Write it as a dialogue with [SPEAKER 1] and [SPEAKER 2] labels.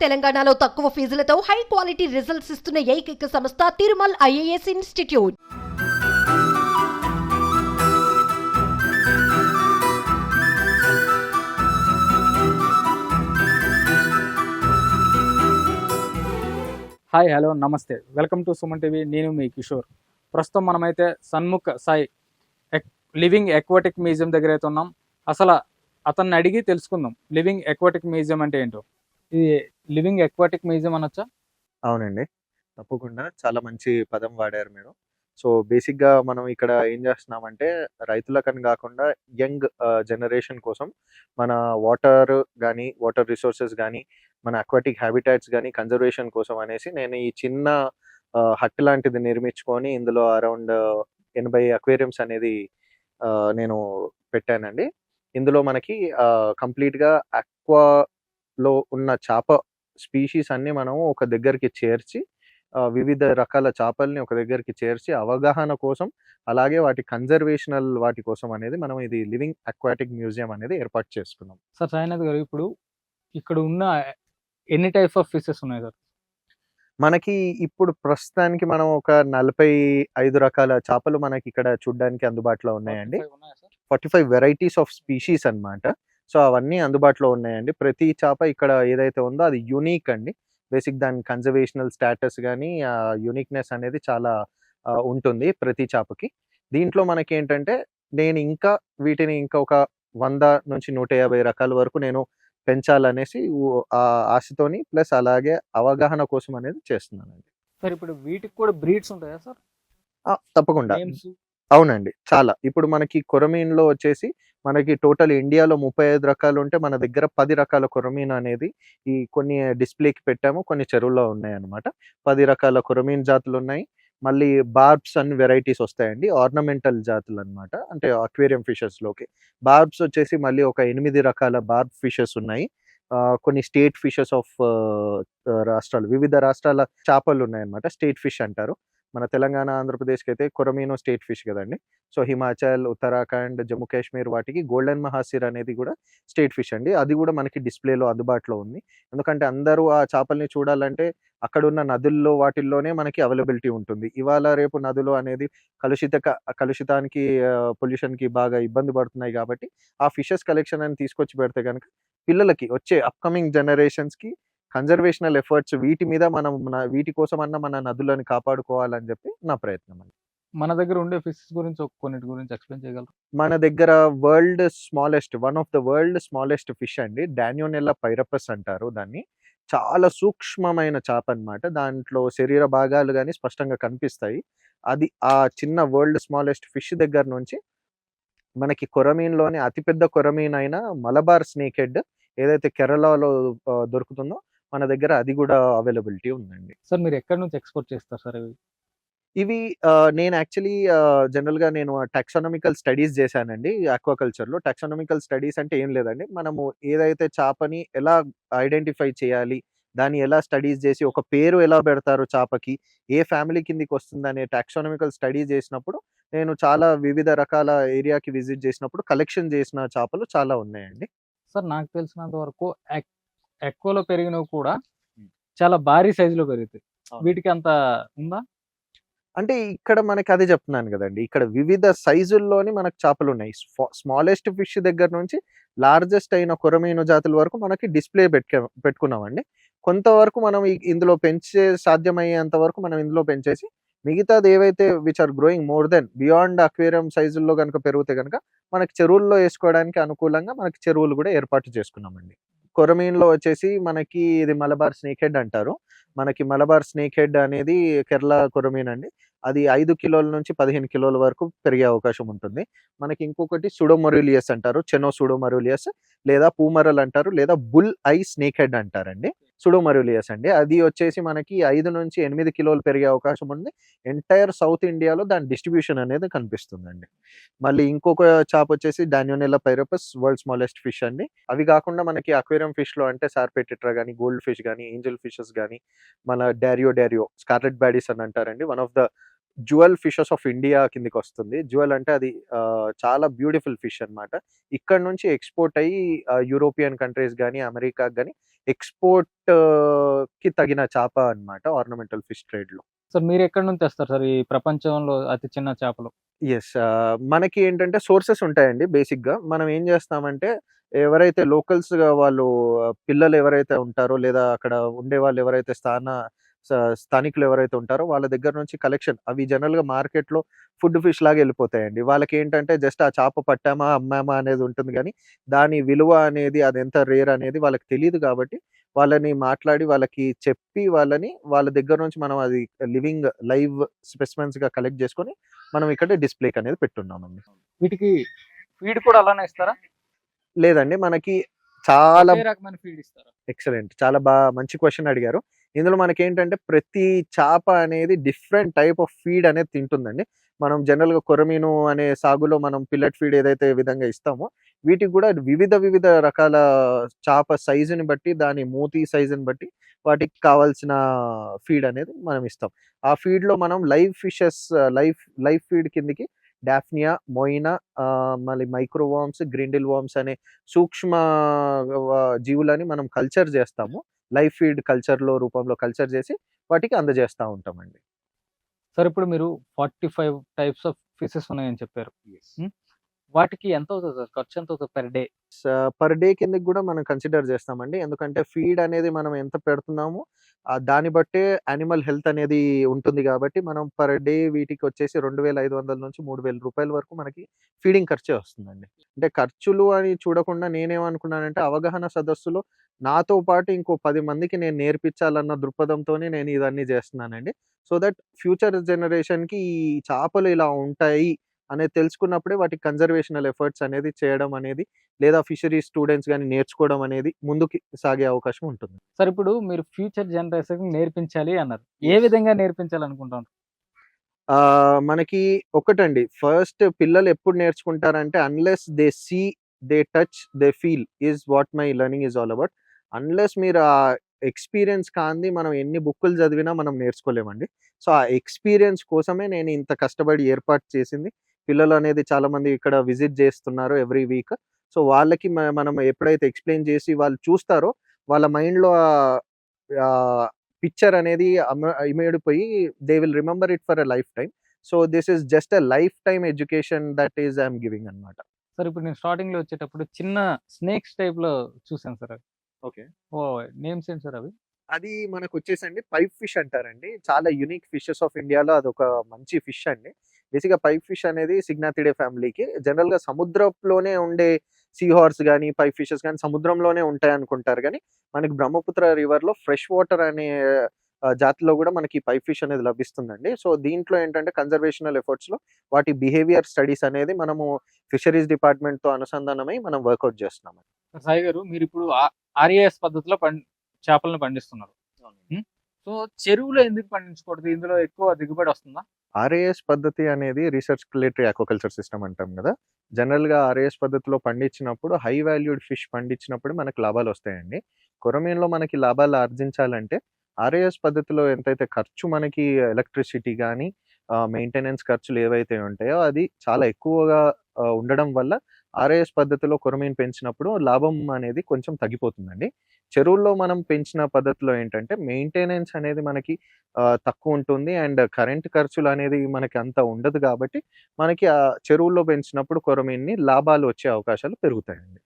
[SPEAKER 1] తెలంగాణలో తక్కువ ఫీజులతో high quality results ఇస్తున్న ఏకైక సంస్థ Tirumal IAS institute.
[SPEAKER 2] Hi hello నమస్తే. Welcome to Suman TV. నేను మీ కిషోర్. ప్రస్తుతం మనమైతే సన్ముఖ్ సాయి ఎక్ లివింగ్ ఎక్వాటిక్ మ్యూజియం దగ్గర అయితే ఉన్నాం. అసలు అతన్ని అడిగి తెలుసుకుందాం. లివింగ్ ఎక్వాటిక్ మ్యూజియం అంటే ఏంటో? ఇది లివింగ్ ఎక్వాటిక్ మ్యూజియం అనొచ్చా?
[SPEAKER 3] అవునండి. తప్పకుండా. చాలా మంచి పదం వాడారు మీరు. సో బేసిక్గా మనం ఇక్కడ ఏం చేస్తున్నామంటే రైతులకని కాకుండా యంగ్ జనరేషన్ కోసం మన వాటర్ కానీ వాటర్ రిసోర్సెస్ కానీ మన అక్వాటిక్ హ్యాబిటాట్స్ కానీ కన్జర్వేషన్ కోసం అనేసి నేను ఈ చిన్న హట్ లాంటిది నిర్మించుకొని ఇందులో అరౌండ్ ఎనభై అక్వేరియంస్ అనేది నేను పెట్టానండి. ఇందులో మనకి కంప్లీట్గా లో ఉన్న చేప స్పీషీస్ అన్ని మనం ఒక దగ్గరికి చేర్చి వివిధ రకాల చేపల్ని ఒక దగ్గరికి చేర్చి అవగాహన కోసం అలాగే వాటి కన్జర్వేషనల్ వాటి కోసం అనేది మనం ఇది లివింగ్ అక్వాటిక్ మ్యూజియం అనేది ఏర్పాటు చేసుకున్నాం.
[SPEAKER 2] సార్ సాయినాథ్ గారు ఇప్పుడు ఇక్కడ ఉన్న ఎన్ని టైప్స్ ఆఫ్ ఫిషెస్ ఉన్నాయి సార్?
[SPEAKER 3] మనకి ఇప్పుడు ప్రస్తుతానికి మనం ఒక నలభై ఐదు రకాల చేపలు మనకి ఇక్కడ చూడడానికి అందుబాటులో ఉన్నాయండి. Forty five varieties of species అన్నమాట. సో అవన్నీ అందుబాటులో ఉన్నాయండి. ప్రతి చేప ఇక్కడ ఏదైతే ఉందో అది యూనిక్ అండి. బేసిక్ దాని కన్జర్వేషనల్ స్టేటస్ కానీ యూనిక్నెస్ అనేది చాలా ఉంటుంది ప్రతి చేపకి. దీంట్లో మనకి ఏంటంటే నేను ఇంకా వీటిని ఇంకా ఒక వంద నుంచి నూట యాభై రకాల వరకు నేను పెంచాలనేసి ఆ ఆశతోని ప్లస్ అలాగే అవగాహన కోసం అనేది చేస్తున్నానండి.
[SPEAKER 2] సార్ ఇప్పుడు వీటికి కూడా బ్రీడ్స్ ఉంటాయా సార్?
[SPEAKER 3] తప్పకుండా. అవునండి. చాలా. ఇప్పుడు మనకి కొరమీన్లో వచ్చేసి మనకి టోటల్ ఇండియాలో ముప్పై ఐదు రకాలు ఉంటే మన దగ్గర పది రకాల కొరమీన్ అనేది ఈ కొన్ని డిస్ప్లేకి పెట్టాము కొన్ని చెరువుల్లో ఉన్నాయి అన్నమాట పది రకాల కొరమీన్ జాతులు ఉన్నాయి. మళ్ళీ బార్బ్స్ అన్ని వెరైటీస్ వస్తాయండి. ఆర్నమెంటల్ జాతులు అన్నమాట. అంటే అక్వేరియం ఫిషెస్లోకి బార్బ్స్ వచ్చేసి మళ్ళీ ఒక ఎనిమిది రకాల బార్బ్ ఫిషెస్ ఉన్నాయి. ఆ, కొన్ని స్టేట్ ఫిషెస్ ఆఫ్ రాష్ట్రాలు వివిధ రాష్ట్రాల చేపలు ఉన్నాయన్నమాట. స్టేట్ ఫిష్ అంటారు. మన తెలంగాణ ఆంధ్రప్రదేశ్కి అయితే కొరమీనో స్టేట్ ఫిష్ కదండి. సో హిమాచల్ ఉత్తరాఖండ్ జమ్మూ కాశ్మీర్ వాటికి గోల్డెన్ మహాసిర్ అనేది కూడా స్టేట్ ఫిష్ అండి. అది కూడా మనకి డిస్ప్లేలో అందుబాటులో ఉంది. ఎందుకంటే అందరూ ఆ చేపల్ని చూడాలంటే అక్కడున్న నదుల్లో వాటిల్లోనే మనకి అవైలబిలిటీ ఉంటుంది. ఇవాళ రేపు నదులు అనేది కలుషిత కలుషితానికి పొల్యూషన్కి బాగా ఇబ్బంది పడుతున్నాయి కాబట్టి ఆ ఫిషెస్ కలెక్షన్ అని తీసుకొచ్చి పెడితే కనుక పిల్లలకి వచ్చే అప్కమింగ్ జనరేషన్స్కి కన్జర్వేషనల్ ఎఫర్ట్స్ వీటి మీద మనం వీటి కోసం అన్న మన నదులను కాపాడుకోవాలని చెప్పి నా ప్రయత్నం అండి.
[SPEAKER 2] మన దగ్గర ఉండే ఫిషెస్ గురించి కొన్నిటి గురించి ఎక్స్ప్లెయిన్ చేయగలరు?
[SPEAKER 3] మన దగ్గర world smallest one of the world smallest fish అండి. డాన్యోనెల్లా పైరపస్ అంటారు దాన్ని. చాలా సూక్ష్మమైన చేప అన్నమాట. దాంట్లో శరీర భాగాలు కానీ స్పష్టంగా కనిపిస్తాయి. అది ఆ చిన్న వరల్డ్ స్మాలెస్ట్ ఫిష్ దగ్గర నుంచి మనకి కొరమీన్లోని అతిపెద్ద కొరమీన్ అయిన మలబార్ స్నేక్ హెడ్ ఏదైతే కేరళలో దొరుకుతుందో మన దగ్గర అది కూడా అవైలబిలిటీ ఉందండి.
[SPEAKER 2] సార్ మీరు ఎక్కడి నుంచి ఎక్స్పోర్ట్ చేస్తారు సార్ ఇవి?
[SPEAKER 3] నేను యాక్చువల్లీ జనరల్గా నేను టాక్సానమికల్ స్టడీస్ చేశానండి ఆక్వాకల్చర్లో టాక్సానమికల్ స్టడీస్ అంటే ఏం లేదండి. మనము ఏదైతే చేపని ఎలా ఐడెంటిఫై చేయాలి దాన్ని ఎలా స్టడీస్ చేసి ఒక పేరు ఎలా పెడతారు చేపకి ఏ ఫ్యామిలీ కిందికి వస్తుంది అనే టాక్సానమికల్ స్టడీ చేసినప్పుడు నేను చాలా వివిధ రకాల ఏరియాకి విజిట్ చేసినప్పుడు కలెక్షన్ చేసిన చేపలు చాలా ఉన్నాయండి.
[SPEAKER 2] సార్ నాకు తెలిసినంత వరకు ఎక్కువలో పెరిగినవి కూడా. చాలా భారీ సైజులో పెరుగుతాయి. వీటికి అంత ఉందా?
[SPEAKER 3] అంటే ఇక్కడ మనకి అదే చెప్తున్నాను కదండి. ఇక్కడ వివిధ సైజుల్లోని మనకు చేపలు ఉన్నాయి. స్మాలెస్ట్ ఫిష్ దగ్గర నుంచి లార్జెస్ట్ అయిన కొరమీను జాతుల వరకు మనకి డిస్ప్లే పెట్టుకే పెట్టుకున్నామండి. కొంతవరకు మనం ఇందులో పెంచే సాధ్యమయ్యేంత వరకు మనం ఇందులో పెంచేసి మిగతాది ఏవైతే which are growing more than beyond aquarium సైజుల్లో కనుక పెరిగితే కనుక మనకి చెరువుల్లో వేసుకోవడానికి అనుకూలంగా మనకి చెరువులు కూడా ఏర్పాటు చేసుకున్నామండి. కొరమీన్లో వచ్చేసి మనకి ఇది మలబార్ స్నేక్ హెడ్ అంటారు. మనకి మలబార్ స్నేక్ హెడ్ అనేది కేరళ కొరమీన్ అండి. అది ఐదు కిలోల నుంచి పదిహేను కిలోల వరకు పెరిగే అవకాశం ఉంటుంది. మనకి ఇంకొకటి సుడోమరులియస్ అంటారు. చెనో సుడోమరులియస్ లేదా పూమరల్ అంటారు లేదా బుల్ ఐ స్నేక్ హెడ్ అంటారండి. సుడోమరులియస్ అండి. అది వచ్చేసి మనకి ఐదు నుంచి ఎనిమిది కిలోలు పెరిగే అవకాశం ఉంది. ఎంటైర్ సౌత్ ఇండియాలో దాని డిస్ట్రిబ్యూషన్ అనేది కనిపిస్తుందండి. మళ్ళీ ఇంకొక చాప్ వచ్చేసి Danionella pyropus world smallest fish అండి. అవి కాకుండా మనకి అక్వేరియం ఫిష్లో అంటే సార్పెటిట్రా కానీ గోల్డ్ ఫిష్ కానీ ఏంజల్ ఫిషెస్ కానీ మన డారియో డారియో స్కార్లెట్ బ్యాడీస్ అని అంటారండి. One of the jewel fishes of India కిందకి వస్తుంది. జ్యువెల్ అంటే అది చాలా బ్యూటిఫుల్ ఫిష్ అన్నమాట. ఇక్కడ నుంచి ఎక్స్పోర్ట్ అయ్యి యూరోపియన్ కంట్రీస్ కానీ అమెరికాకి కానీ ఎక్స్‌పోర్ట్కి తగిన చేప అన్నమాట ఆర్నమెంటల్ ఫిష్ ట్రేడ్‌లో.
[SPEAKER 2] సార్ మీరు ఎక్కడి నుంచి తెస్తారు సార్ ఈ ప్రపంచంలో అతి చిన్న చేపలు?
[SPEAKER 3] ఆహ్, మనకి ఏంటంటే సోర్సెస్ ఉంటాయండి బేసిక్‌గా. మనం ఏం చేస్తామంటే ఎవరైతే లోకల్స్‌గా వాళ్ళు పిల్లలు ఎవరైతే ఉంటారో లేదా అక్కడ ఉండే వాళ్ళు ఎవరైతే స్థాన స్థానికులు ఎవరైతే ఉంటారో వాళ్ళ దగ్గర నుంచి కలెక్షన్ అవి జనరల్‌గా మార్కెట్‌లో ఫుడ్ ఫిష్ లాగా వెళ్ళిపోతాయండి. వాళ్ళకి ఏంటంటే జస్ట్ ఆ చేప పట్టామా, అమ్మామా అనేది ఉంటుంది కానీ దాని విలువ అనేది అది ఎంత రేర్ అనేది వాళ్ళకి తెలియదు కాబట్టి, వాళ్ళని మాట్లాడి వాళ్ళకి చెప్పి వాళ్ళని వాళ్ళ దగ్గర నుంచి మనం అది లివింగ్ లైవ్ స్పెసిమెన్స్‌గా కలెక్ట్ చేసుకొని, మనం ఇక్కడ డిస్‌ప్లేకి అనేది పెట్టున్నామండి.
[SPEAKER 2] వీటికి ఫీడ్ కూడా అలానే ఇస్తారా?
[SPEAKER 3] లేదండి. మనకి చాలా? ఎక్సలెంట్. చాలా బా మంచి క్వెషన్ అడిగారు. ఇందులో మనకేంటంటే ప్రతి చేప అనేది డిఫరెంట్ టైప్ ఆఫ్ ఫీడ్ అనేది తింటుందండి. మనం జనరల్‌గా కొర్రమీను అనే సాగులో మనం పిల్లెట్ ఫీడ్ ఏదైతే విధంగా ఇస్తామో, వీటికి కూడా వివిధ వివిధ రకాల చేప సైజుని బట్టి, దాని మూతి సైజుని బట్టి వాటికి కావాల్సిన ఫీడ్ అనేది మనం ఇస్తాం. ఆ ఫీడ్‌లో మనం live fishes live live feed కిందకి డాఫ్నియా, మొయినా మళ్ళీ మైక్రో వార్మ్స్, గ్రిండిల్ వార్మ్స్ అనే సూక్ష్మ జీవులని మనం కల్చర్ చేస్తాము. లైవ్ ఫీడ్ కల్చర్‌లో రూపంలో కల్చర్ చేసి వాటికి అందజేస్తా ఉంటామండి.
[SPEAKER 2] సార్ ఇప్పుడు మీరు 45 టైప్స్ ఆఫ్ ఫిషెస్ ఉన్నాయని చెప్పారు. వాటికి ఎంత అవుతుంది సార్? ఖర్చు ఎంత అవుతుంది పర్ డే?
[SPEAKER 3] పర్ డే కిందకి కూడా మనం కన్సిడర్ చేస్తామండి. ఎందుకంటే ఫీడ్ అనేది మనం ఎంత పెడుతున్నామో దాన్ని బట్టే యానిమల్ హెల్త్ అనేది ఉంటుంది కాబట్టి, మనం పర్ డే వీటికి వచ్చేసి రెండు వేల ఐదు వందల నుంచి మూడు వేల రూపాయల వరకు మనకి ఫీడింగ్ ఖర్చే వస్తుందండి. అంటే ఖర్చులు అని చూడకుండా నేనేమనుకున్నానంటే అవగాహన సదస్సులో నాతో పాటు ఇంకో పది మందికి నేను నేర్పించాలన్న దృక్పథంతోనే నేను ఇదన్నీ చేస్తున్నానండి. సో దట్ ఫ్యూచర్ జనరేషన్‌కి ఈ చేపలు ఇలా ఉంటాయి అనేది తెలుసుకున్నప్పుడే వాటికి కన్జర్వేషనల్ ఎఫర్ట్స్ అనేది చేయడం అనేది, లేదా ఫిషరీస్ స్టూడెంట్స్ గాని నేర్చుకోవడం అనేది ముందుకి సాగే అవకాశం ఉంటుంది.
[SPEAKER 2] సార్ ఇప్పుడు మీరు ఫ్యూచర్ జనరేషన్‌కి నేర్పించాలి అన్నారు. ఏ విధంగా నేర్పించాలనుకుంటున్నారు?
[SPEAKER 3] మనకి ఒకటండి ఫస్ట్ పిల్లలు ఎప్పుడు నేర్చుకుంటారంటే unless they see, they touch, they feel is what my learning is all about. Unless మీరు ఆ ఎక్స్‌పీరియన్స్ కాంది మనం ఎన్ని బుక్కులు చదివినా మనం నేర్చుకోలేమండి. సో, ఆ ఎక్స్‌పీరియన్స్ కోసమే నేను ఇంత కష్టపడి ఏర్పాటు చేసింది. పిల్లలు అనేది చాలామంది ఇక్కడ విజిట్ చేస్తున్నారు ఎవ్రీ వీక్. సో, వాళ్ళకి మనం ఎప్పుడైతే ఎక్స్‌ప్లెయిన్ చేసి వాళ్ళు చూస్తారో వాళ్ళ మైండ్‌లో పిక్చర్ అనేది ఇమేడిపోయి they will remember it for a lifetime so, this is just a lifetime education that is I giving అన్నమాట.
[SPEAKER 2] సార్ ఇప్పుడు నేను స్టార్టింగ్‌లో వచ్చేటప్పుడు చిన్న స్నేక్స్ టైప్‌లో చూసాను సార్
[SPEAKER 3] ఓకే.
[SPEAKER 2] ఓహ్! నేమ్స్ ఏంటి సార్ అవి?
[SPEAKER 3] అది మనకొచ్చేసండి పైప్ ఫిష్ అంటారండి. చాలా యూనిక్ ఫిషెస్ ఆఫ్ ఇండియాలో అదొక మంచి ఫిష్ అండి. బేసిక్‌గా పైప్ ఫిష్ అనేది సిగ్నాథిడే ఫ్యామిలీకి. జనరల్‌గా సముద్రంలోనే ఉండే సీ హార్స్ గాని, పైప్ ఫిషెస్ గాని సముద్రంలోనే ఉంటాయనుకుంటారు గానీ, మనకి బ్రహ్మపుత్ర రివర్‌లో ఫ్రెష్ వాటర్ అనే జాతిలో కూడా మనకి పైప్ ఫిష్ అనేది లభిస్తుందండి. సో, దీంట్లో ఏంటంటే కన్జర్వేషనల్ ఎఫర్ట్స్‌లో వాటి బిహేవియర్ స్టడీస్ అనేది మనము ఫిషరీస్ డిపార్ట్‌మెంట్‌తో అనుసంధానమై మనం వర్కౌట్ చేస్తున్నాం.
[SPEAKER 2] సాయి గారు మీరిప్పుడు ఆ ఆర్ఏఎస్ పద్ధతిలో చేపలను పండిస్తున్నారు. సో, చెరువులో ఎందుకు పండించకూడదు? ఇందులో ఎక్కువ దిగుబడి వస్తుందా?
[SPEAKER 3] ఆర్ఏఎస్ పద్ధతి అనేది రీసెర్చ్ రిలేటెడ్ ఆక్వాకల్చర్ సిస్టమ్ అంటాం గదా! జనరల్‌గా ఆర్ఏఎస్ పద్ధతిలో పండించినప్పుడు హై వాల్యూడ్ ఫిష్ పండించినప్పుడు మనకు లాభాలొస్తాయండి. కొర్రమీనులో మనకి లాభాలు ఆర్జించాలంటే ఆర్ఏఎస్ పద్ధతిలో ఎంతైతే ఖర్చు మనకి ఎలక్ట్రిసిటీ గాని, ఆహ్, మెయింటెనెన్స్ ఖర్చులు ఏవైతే ఉంటాయో అది చాలా ఎక్కువగా ఉండడం వల్ల ఆర్ఏఎస్ పద్ధతిలో కొరమీన్ పెంచినప్పుడు లాభం అనేది కొంచెం తగ్గిపోతుందండి. చెరువుల్లో మనం పెంచిన పద్ధతిలో ఏంటంటే మెయింటెనెన్స్ అనేది మనకి తక్కువ ఉంటుంది అండ్ కరెంట్ ఖర్చులు అనేది మనకి అంత ఉండదు కాబట్టి, మనకి ఆ చెరువుల్లో పెంచినప్పుడు కొరమీన్ని లాభాలు వచ్చే అవకాశాలు పెరుగుతాయండి.